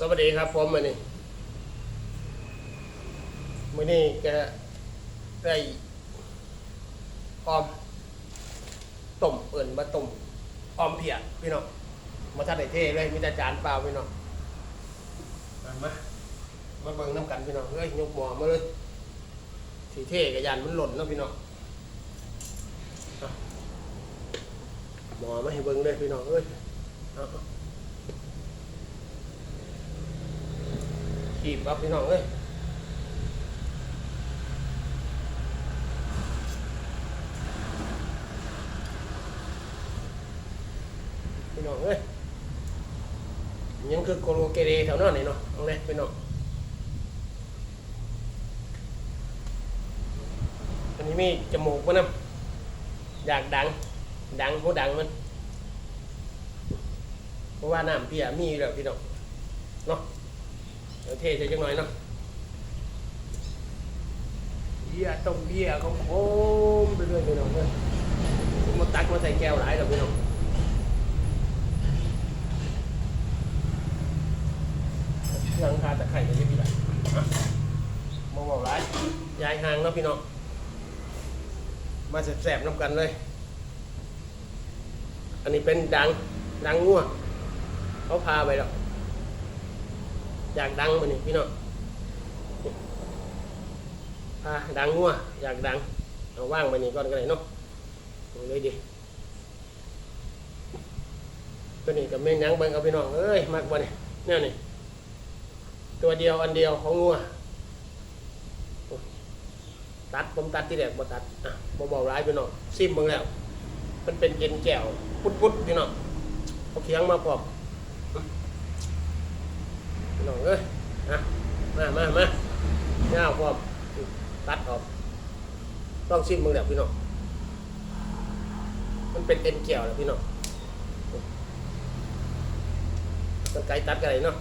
สวัสดีครับผมมื่อนี้มื่อนี้จะได้ออมต้มเอิ่นมาต้มออมเพียพี่น้องมาทัดไอเท่เลยมีแต่จานเปล่าพี่น้องมามามาเบิ่งน้ำกันพี่น้องเฮ้ยยกหมอมาเลยสีเท่กับยานมันหล่นเนาะพี่น้องเอาหมอมาให้เบิ่งเลยพี่น้องเอ้ยเอาเอา ขีบครับพี่น้องเอ้ยพี่น้องเอ้ยยังคือโกโลเกเรแถวนั้นนี่เนาะเอาเลยพี่น้องอันนี้มีจมูกมันนะอยากดัง ดังผู้ดังมันเพราะว่าน้ำเพียมีอยู่แล้วพี่น้องเนาะ เดี๋ยวเทใส่จังหน่อยเนาะเบียต้มเบียร์ของโคมไปเรื่อยไปน้องเลยผมมาตักมาใส่แก้วหลายแล้วพี่น้องหลังคาตะไคร้จะยังมีหลยมองบอกหลยายหางเนาะพี่น้อง มาแสบๆน้ำกันเลย อันนี้เป็นดังดังงัวเขาพาไปแล้ว อยากดังมันนี่พี่น้องพาดังงัวอยากดังเอาว่างไปนี่ก่อนก็ได้เนาะเอาเลยดิตัวนี้กับแม่งยังเบิ่งเอาพี่น้องเอ้ยมากบ่เนี่ยแนวนี่ตัวเดียวอันเดียวของงัวตัดผมตัดที่แรกบ่ตัดอะบ่เบาร้ายพี่น้องซิมเบิ่งแล้ว มันเป็นเย็นแก้วพุดๆพี่น้องเอาเคียงมาพร้อม พี่น้องเอ้ยนะมามามาเงาพร้อมตัดออกต้องชิมมึงแล้วพี่น้องมันเป็นเอ็นเกี่ยวแล้วพี่น้องมันไก่ตัดกันเลยเนาะ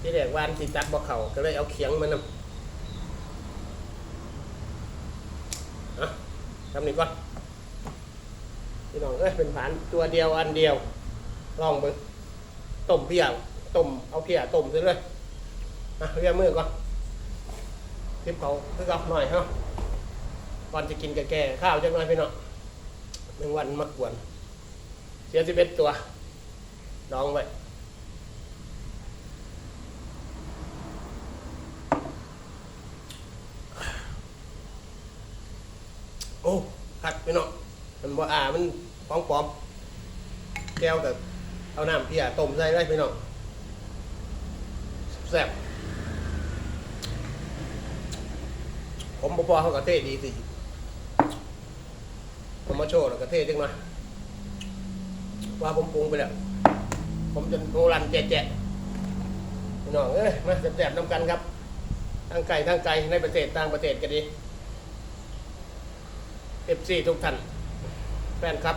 ที่แรกวานที่ตัดบ่เข่าก็เลยเอาเขียงมานำอะทำนี่ก่อนพี่น้องเอ้ยเป็นผานตัวเดียวอันเดียว ลองเบิ่งต้มเพียง ต้มเอาเพียต้มซะเลยอะเรียมือก่อนทิปเขาคือกับหน่อยเนาะก่อนจะกินแก่ข้าวจังหน่อยพี่น้องหนึ่งวันมากวน เสียสิบเอ็ดตัวดองไว้โอ้ขัดพี่น้องมันว่อ่ามันปองปอมๆแก้วกับเอาน้ำเพียต้มใส่ได้พี่น้องแซ่บผมบ่พอเขากระเทศดีสิผมมาโชว์แล้วกระเทศจังหน่อยว่าผมปรุงไปแล้ว ผมจะโงรันแจ๊ะๆพี่น้องเอ้ยมาแซ่บๆน้ำกันครับทั้งไก่ทั้งไก่ในประเทศต่างประเทศก็ดีเอฟซีทุกท่านแฟนครับ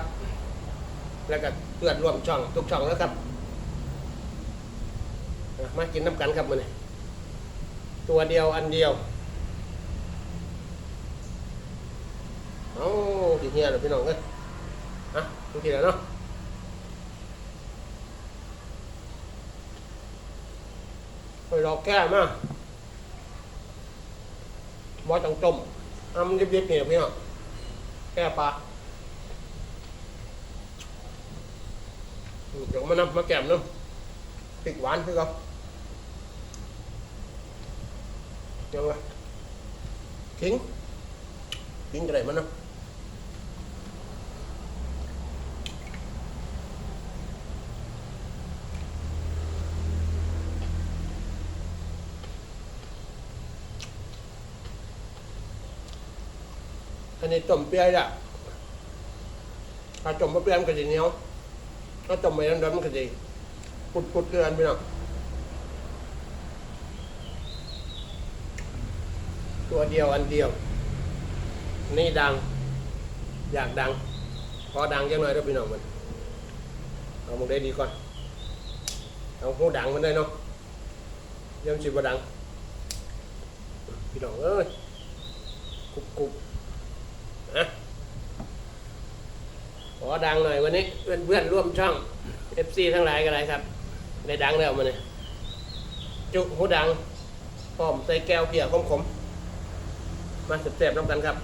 แล้วก็เพื่อนร่วมช่องทุกช่องแล้วครับ มากินน้ำกันครับมันตัวเดียวอันเดียวเอาทีเฮียหรือพี่น้องเอ้ยฮะทุกทีแล้วเนาะไปรอแก้มาบอจังต้มอ้ำดิบๆนี่พี่น้องแก้ปลาเดี๋ยวมานำมาแกมเน้ำติดหวานคือเขายังไงขิงขิงอะไรมันเนาะอันนี้ต้มเปรี้ยวอะถ้าต้มเปรี้ยวมันก็จะเหนียวถ้าต้มไม่ร้อนๆมันก็จะปุดๆเกลือนไปเนาะ ตัวเดียวอันเดียว นี่ดัง อยากดัง พอดังจังหน่อยแล้วพี่น้องมันเอามึงได้ดีก่อนเอาหูดังมันได้เนาะยังสิบดัง พี่น้องเอ้ยกรุบกรุบนะขอดังหน่อยวันนี้เพื่อนเพื่อนร่วมช่อง FC ทั้งหลายกันเลยครับในดังแล้วมันเนี่ยจุหูดังพร้อมใส่แก้วเพียขมขมๆ มาเสียบๆน้ำกันครับ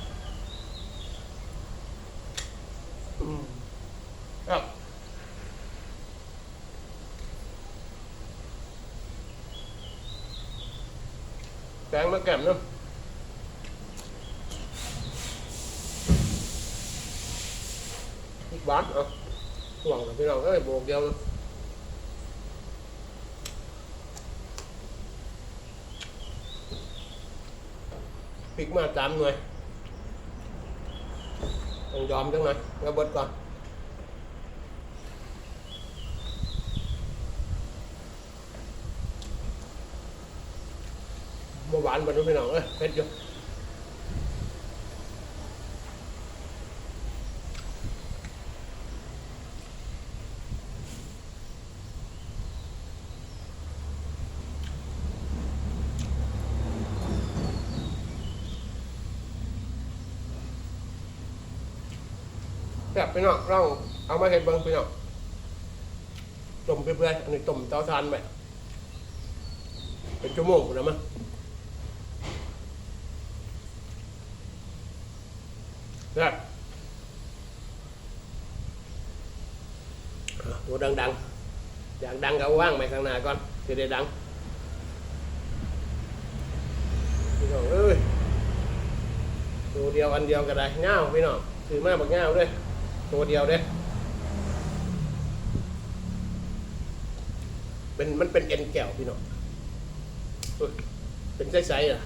ครับแกงมะแก้มเนาะอีกบาทเอะห่วงกับพี่น้องเอ้ยโบกเดียวเนาะ พริก มาสามหน่วยต้องยอมจังหน่อยกระเบิดก่อนเมื่อวานบรรลุพี่น้องเอ้ยเผ็ดอยู่ แบบพี่น้องเราเอามาเห็ดเบิ้งพี่น้องต้มเปื่อๆอันนี้ต้มเตาถ่านไปเป็นชั่วโมงกูแล้วมั้งแบบอะตัวดังๆ อยากดังก็ว่างไปข้างหน้าก่อนจะได้ดังพี่น้องเอ้ยตัวเดียวอันเดียวก็ได้เงาพี่น้องถือมาบักเงาด้วย ตัวเดียวเด้เป็นมันเป็นเอ็นแก้วพี่น้องเป็นไส้ๆอะ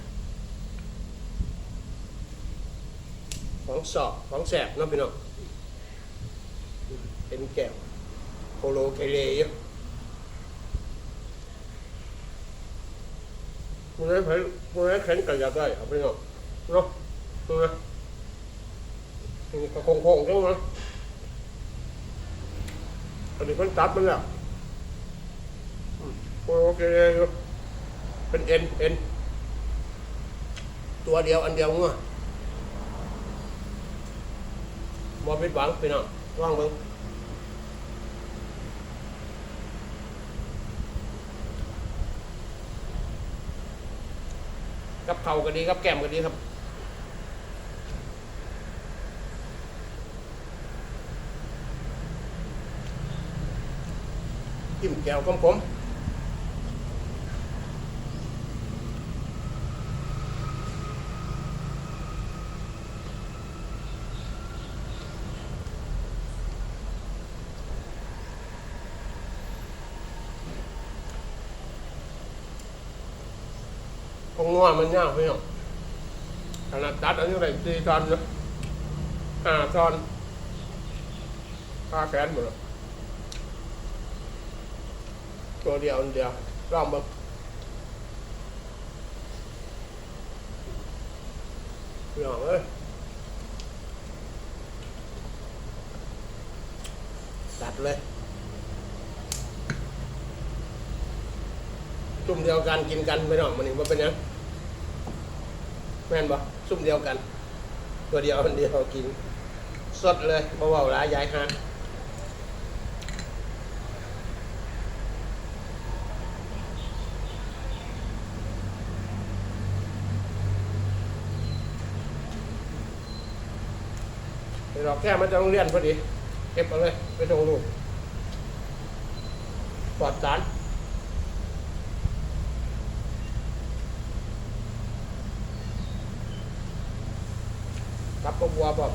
ของสอบของแสบเนาะพี่น้องเอ็นแก้วโคโลเคเลเยอะมันได้เพิ่นมันได้แข็งกระยาได้เอาพี่น้องเนาะดูนะนี่ก็โค้งๆจังนะ อันนี้มันตัดมันแล้วโอเคอยู่เป็นเอ็นเอ็นตัวเดียวอันเดียวงัวมอปิดหวังพี่น้องว่างเบิ่งกับเข่าก็ดีกับแก้มก็ดีครับ จิ้มแก้วของผมของงัวมันยากพี่น้องขนาดตัดอันนี้ไรสี่ตอนนะห้าตอนห้าแขนหมดเลย ตัวเดียวอันเดียวลองบิ่งพี่น้องเอ้ยตัดเลยซุ่มเดียวกันกินกันพี่น้องมันนี่ว่าเป็นยังแม่นบ่ซุ่มเดียวกัน ตัวเดียวอันเดียวกิน สดเลยบ่เว้าหลายยายฮะ เราแก้มันจะโรงเรียนพอดีเก็บเอาเลยไปส่งลูกปลอดสารกลับกบัวบอก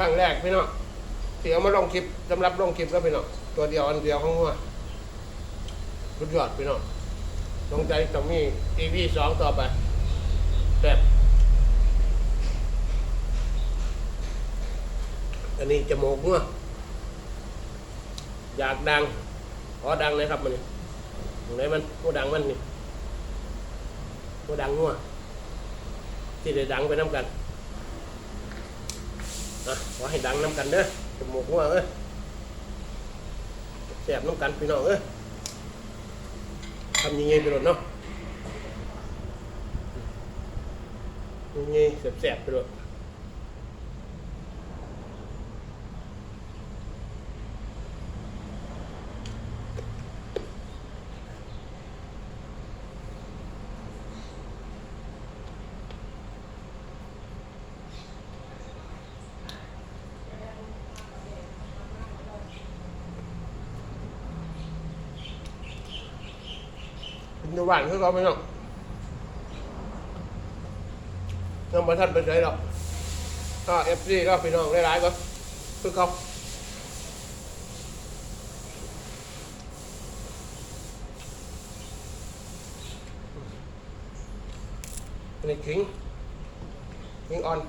คนนี้ข้างแรกพี่น้องเสียมาลงคลิปสำหรับลงคลิปแล้วพี่น้องตัวเดียวอันเดียวของวัวสุดยอดพี่น้องลงใจต้องมีทีวีสองต่อไปแบบอันนี้จมูกงัวอยากดังขอดังเลยครับมันนี่ตรงไหนมันผู้ดังมันนี่ผู้ดังงัวที่ได้ดังไปน้ำกัน นะขอให้ดังน้ำกันเด้อจมูกหัวเอ้ยแสบน้ำกันพี่น้องเอ้ยทำยังไงไปหมดเนาะยังไงแสบๆไปหลด กินหวานคือเขาไม่น้องน้องมาท่านไปใช้หรอกก็เอฟซีก็พี่น้องได้ร้ายๆก็คือเขาในขิงขิงอ่อน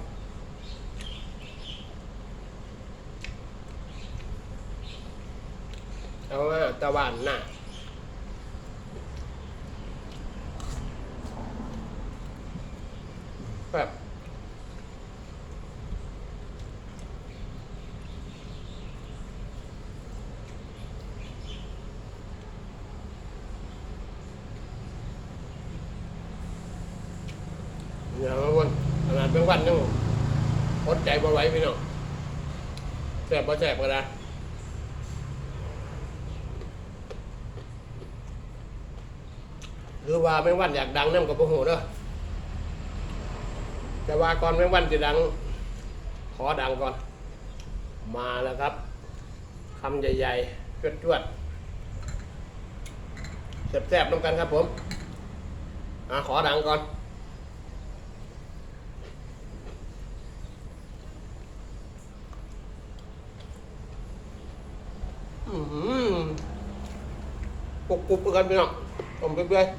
เอาว่าตะวันน่ะแบบอย่างละวันขนาด เป็นวันนึงอดใจบ่ไหวพี่น้องแสบบ่แสบก็ได้หรือว่าแมงวันอยากดังนั่นกับโอ้โหเด้อแต่ว่าก่อนแมงวันจะดัง ขอดังก่อน มาแล้วครับคำใหญ่ๆจวดๆแซ่บๆน้ำกันครับผมอะขอดังก่อน อือหือ ปุกๆกันไปเนาะผมเปื่อยๆ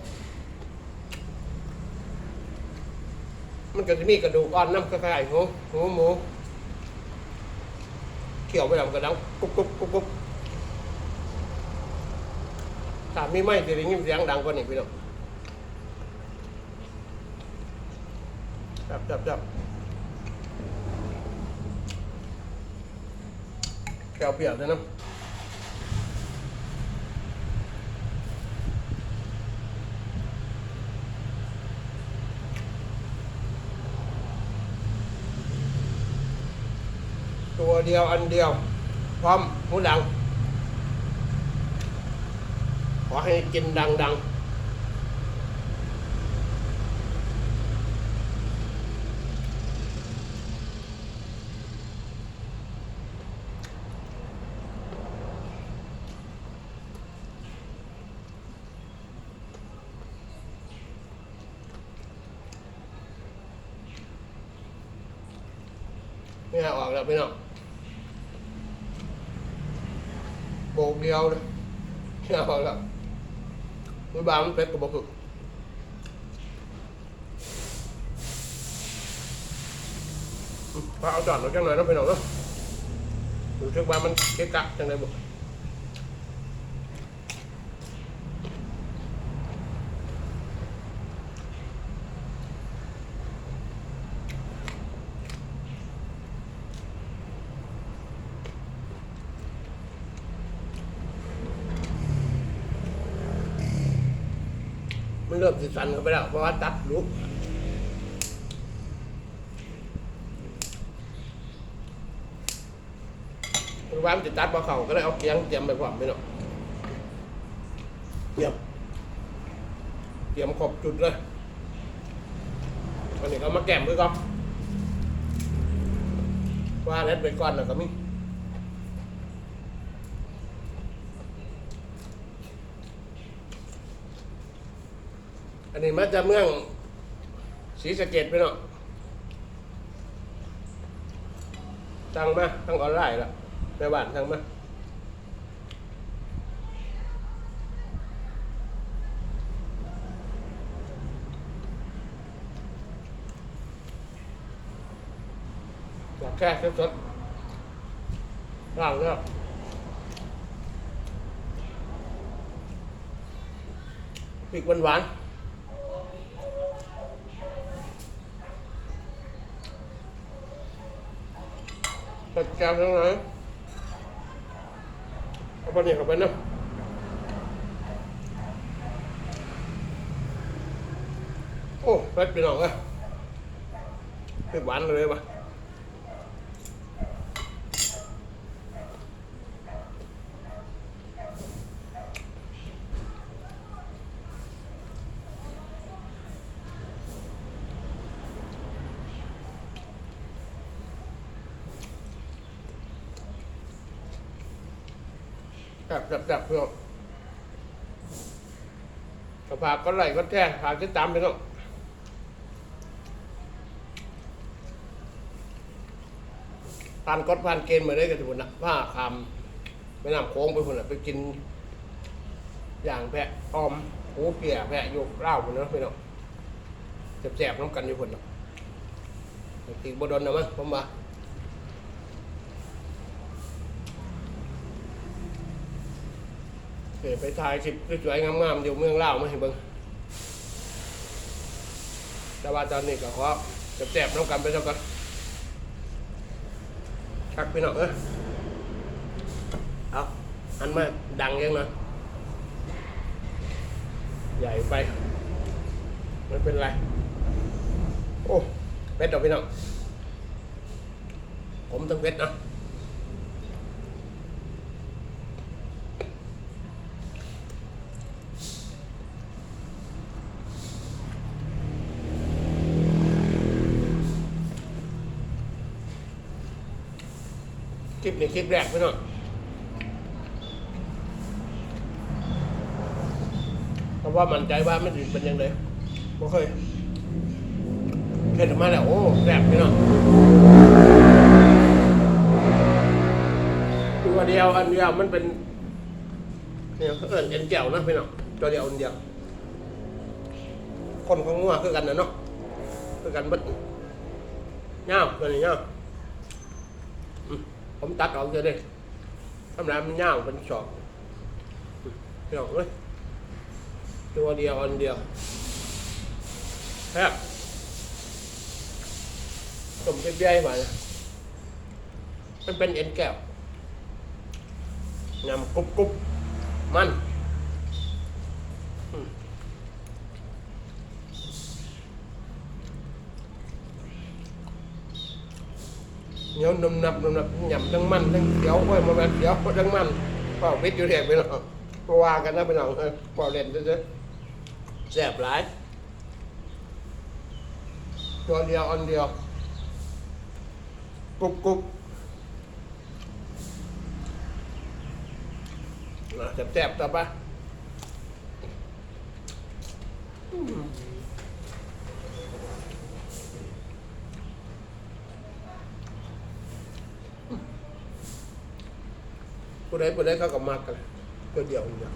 มันก็จะมีกระดูกอ่อนน้ำกระไข่หูหูหมูเขี่ยวไปแล้วมันก็ดังกุ๊บกุ๊บกุ๊บกุ๊บถ้ามีไม้จะได้ยินเสียงดังกว่านี้พี่น้องจับจับจับแก้วเปียกเลยนะ เดียวอันเดียว พร้อมหูดัง ขอให้กินดังดังนี่ออกแล้วพี่น้อง โบกเดียวเลยเอาแล้วมือบางมันเป็ดกับบะหึกพาเอาจอดหน่อยจังหน่อยนะพี่น้องเนาะดูเช็คว่ามันเกะกะจังไดบุมั สันเข้าไปแล้วเพราะว่าตัดลุกมือวามันจะตัดบ่เข่าก็เลยเอาเกียงเตรียมไปพร้อมพี่น้องเตรียมเตรียมครบจุดเลยวันนี้ก็มาแก้มด้วยก็ว่าเล็ดไปก่อนแล้วก็มี นนี้มาจากเมืองศรีสะเกดพี่น้องสั่งมาทั้งออนไลน์ละแม่บ้านสั่งมาแค่สดๆล่างแล้วพริกหวานๆ จัดแก้วทั้งนั้นเอาไปเนี่ยเอาไปนะโอ้เป็ดพี่น้องเลยเป็ดหวานเลยปะ จับจับจับพี่องกระพาก็ไหลก็แท้พากก็ตามพี่น้องผ่านกฎผ่านเกณฑ์มาได้กันทุกคนนะผ้าคำไม่นำโค้งไปคนน่ะไปกิน อย่างแพะออมหูเปียแพะโยกเล่าคนนะพี่น้องแสบๆน้ำกันอยู่คนเนาะตีบดนนะมั้งผมว่า เดี๋ยวไปถ่ายคลิปสวยๆงามๆอยู่เมืองเล่าวมาให้เบิ่งแต่ว่าตอนนี้ก็ขอแซ่บๆน้ำกันไปแล้วกันชักพี่น้องเอ้ยเอาอันมาดังยังนะใหญ่ไปไม่เป็นไร โอ้เป็ดดอกพี่น้องผมต้องเป็ดนะ ปนี้คลิปแรกพี่น้องเพราะว่ามันใจว่าไมันสิเป็นยังไงบ่เคยเห็นออกมาแล้วโอ้แซ่บพี่น้องตัวเดียวอันเดียวมันเป็นเนี่ยเขาเอิญเอ็นแก้วนะพี่น้องตัวเดียวอันเดียวคนของงัวคือกันนะเนาะคือกันบัดเงาตัวนี้เงา ผมตัดออกเจะเลยทำไรมันย่ามันชอบเดี๋ยวเอ้ยตัวเดียวอันเดียวแค่ต้มเปรี้ยวๆมาเนี่ยมันเป็นเอ็นแก้วยำกรุบกรุบมัน เหนียวนุ่มนับนุ่มนับหยำทั้งมันทั้งเขียวไว้มาแบบเขียวทั้งมันเปล่าพิษอยู่แถบไปหน่อยเพราว่ากันนะไปหน่อยเอเปล่าเล่นเฉยๆแซ่บหลายตัวเดียวอันเดียวกรุบกรุบนะแซ่บๆต่อไปอืม ผู้ ใดผู้ใดเขาก็มักกันตัวเดียวอย่างเดียว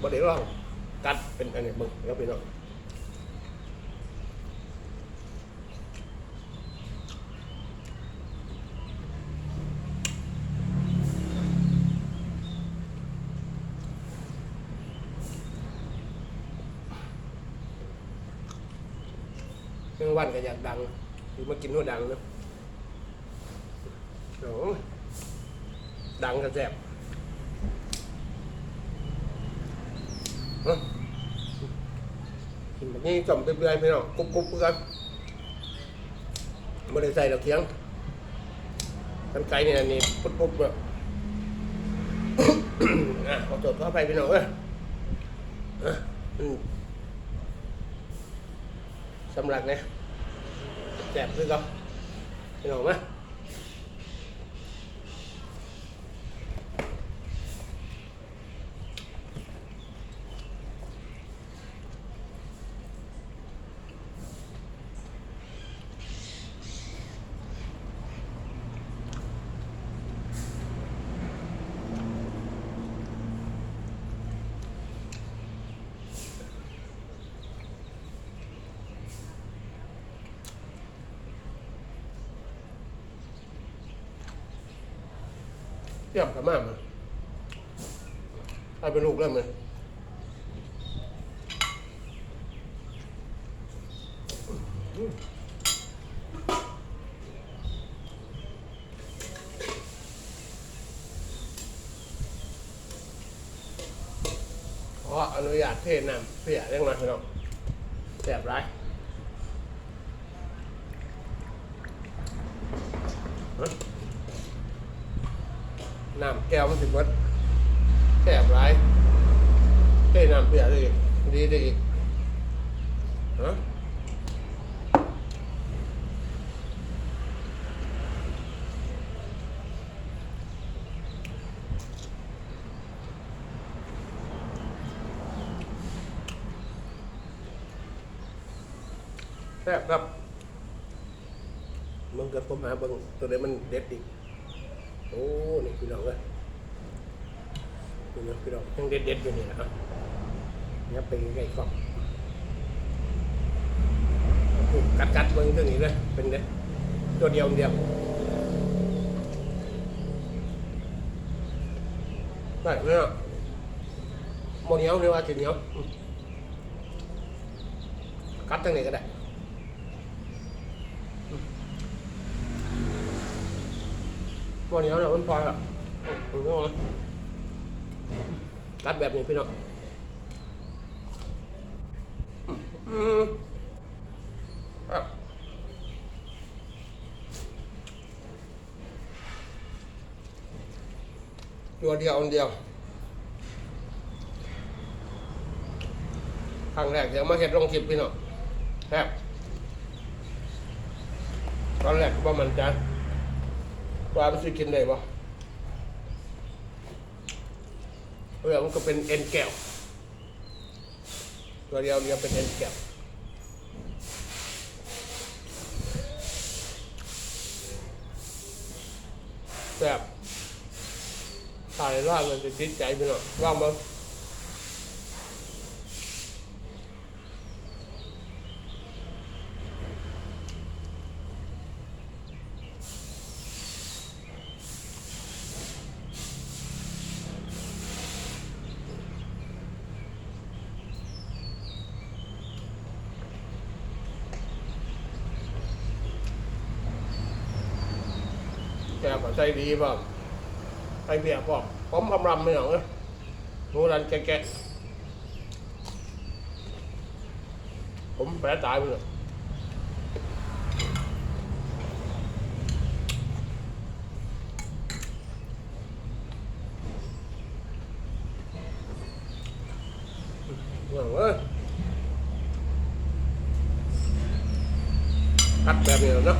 บ่ได้ลองกัดเป็นอันนี้มึงแล้วไปน้องเรื่องวันก็อยากดังหรือมากินหัวดังเนาะ โอ้ดังกระแสบกินแบบนี้จมเปื่อยๆไปเนาะกรุบๆกันไม่ได้ใส่ดอกเทียงกันไก่เนี่ยนี่ปุ๊บๆแบบอะขอโทษขอไปพี่น้องเอ้ยสำหรับเนี่ยแสบคือเขาพี่น้องไหม เทียบกับมากมันถ้าเป็นลูกแล้วมัน อืมข ออนุญาตเทน้ำเสียเรื่องน้อยพี่น้องแสบไรฮะน้ำแก้วมันสิบวัดแสบไรเทน้ำเสียเลยดีดีอีกฮะ แซ่บครับมึงกับผมหาเบิ่ง ตัวไหนมันเด็ดอีกโอ้นี่พี่น้องเลยพี่น้องพี่น้องยังเด็ดเด็ดอยู่นี่นะครับเนี่ยไปใกล้ๆกล้องกัดกัดเบิ่งเรื่องนี้เลยเป็นเด็ดตัวเดียวเดียวได้เนาะโมเหนียวหรือว่าจะเหนียวกัดทางไหนก็ได้ วันนี้เราเป็นพลอยอะผมก็มาตัดแบบนี้พี่น้องอืมอะตัวเดียวอันเดียวครั้งแรกเดี๋ยวมาเห็ดลงคลิปพี่น้องแซ่บตอนแรกก็ประมันใจะ ปลามันสิกินได้ปะเออมันก็เป็นเอ็นแก้วตัวเดียวเดียวเป็นเอ็นแก้วแบบตายร่างมันจะจิตใจไปหน่อยว่างมั้ง ดีบ้างใจเบียร์บอกผมอำรำไม่หรอกนะหนูรันแกะผมแผลตายไปเลยหวังว่ากัดแบบนี้แล้วเนาะ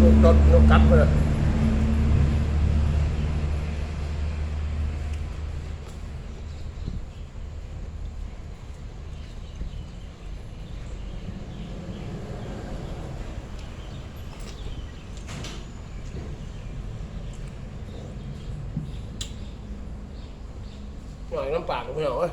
ลูกตดลูกกัดไปเลยหน่อยน้ำปากกับพี่น้องเอ้ย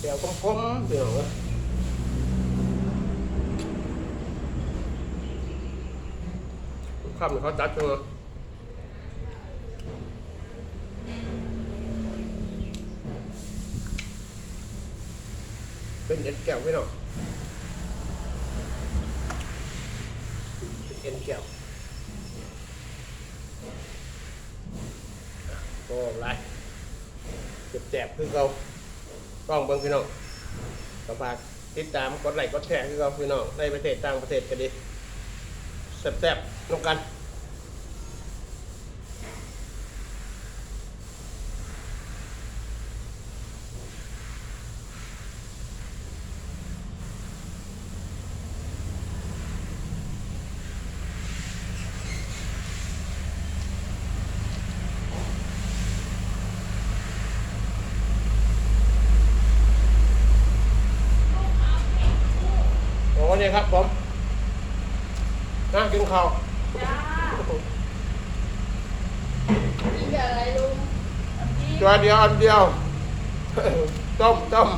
เดี๋ย วคมๆเดี๋ยวข้ามเขาจัดเธอเป็นเอ็นแก้วไม่หรอกเอ็นแก้วก็ไรเจ็บแสบคือเขา ต้องเบิ้งพี่น้องก็ฝากติดตามกดไลค์กดแชร์คือเขาพี่น้องในประเทศต่างประเทศก็ดีแซ่บๆน้องกัน ครับผมนะกินข้าว จ้ากินกับอะไรลุงน้ำจิ้ม ตัวเดียว อันเดียว ต้มต้ม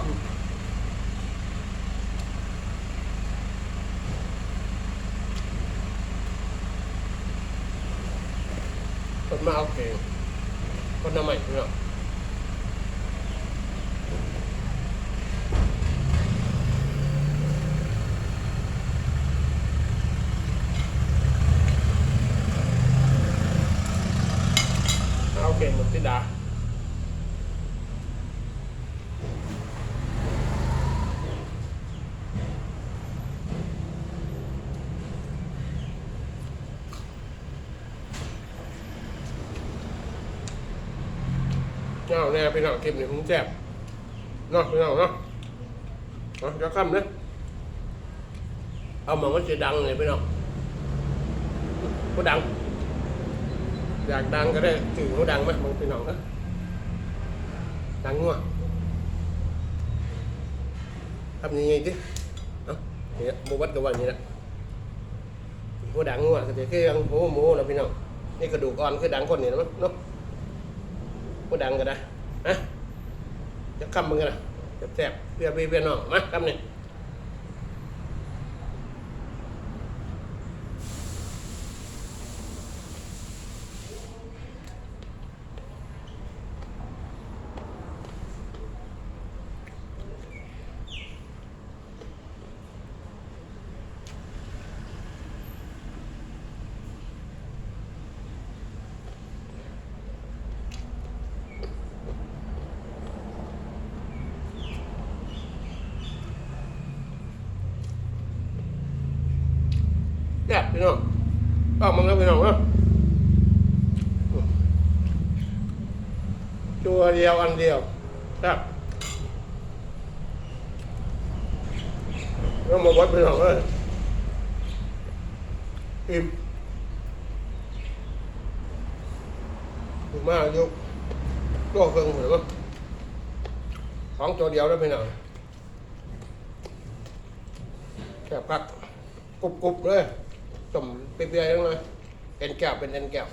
คนมาเอาเก่งคนทำไมเนาะเอาเก่งหมดที่ดา เนาแน่ พี่น้องคลิปนี้ผมแซ่บเนาะพี่น้องเนาะเอาจะค่ำนะเอามาว่าจะดังเลยพี่น้องผู้ดัง อยากดังก็ได้ถือผู้ดังไหมบางพี่น้องนะดังงัวทำยังไงดิเอ้าเนี่ยหมูวัดกับวันนี้แหละผู้ดังงัวก็จะคือยังหมูหมูนะพี่น้องนี่กระดูกอ่อนคือดังคนนี่นะมั้งเนาะผู้ดังก็ได้นะ จะคำมึงกันนะแซ่บๆเพื่อพี่เพื่อน้องมาคำนี่ แซ่บพี่น้องเอามึงแล้วพี่น้องเนาะตัวเดียวอันเดียวแซ่บแล้วมาวัดพี่น้องเลยอิ่มถูกมากยกตัวเครื่องเหมือนว่าของตัวเดียวแล้วพี่น้องแซ่บคักกรุบกรุบเลย ต้มเปรี้ยวๆทั้งเลยเอ็นแก้วเป็นเอ็นแก้ว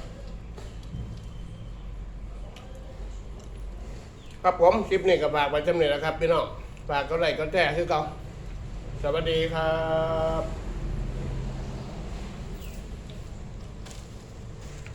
ครับผมคลิปนี้ก็ฝากไว้จำเนี่ยนะครับพี่น้องฝากก็ไลค์ก็แจ้คือเก่าสวัสดีครับ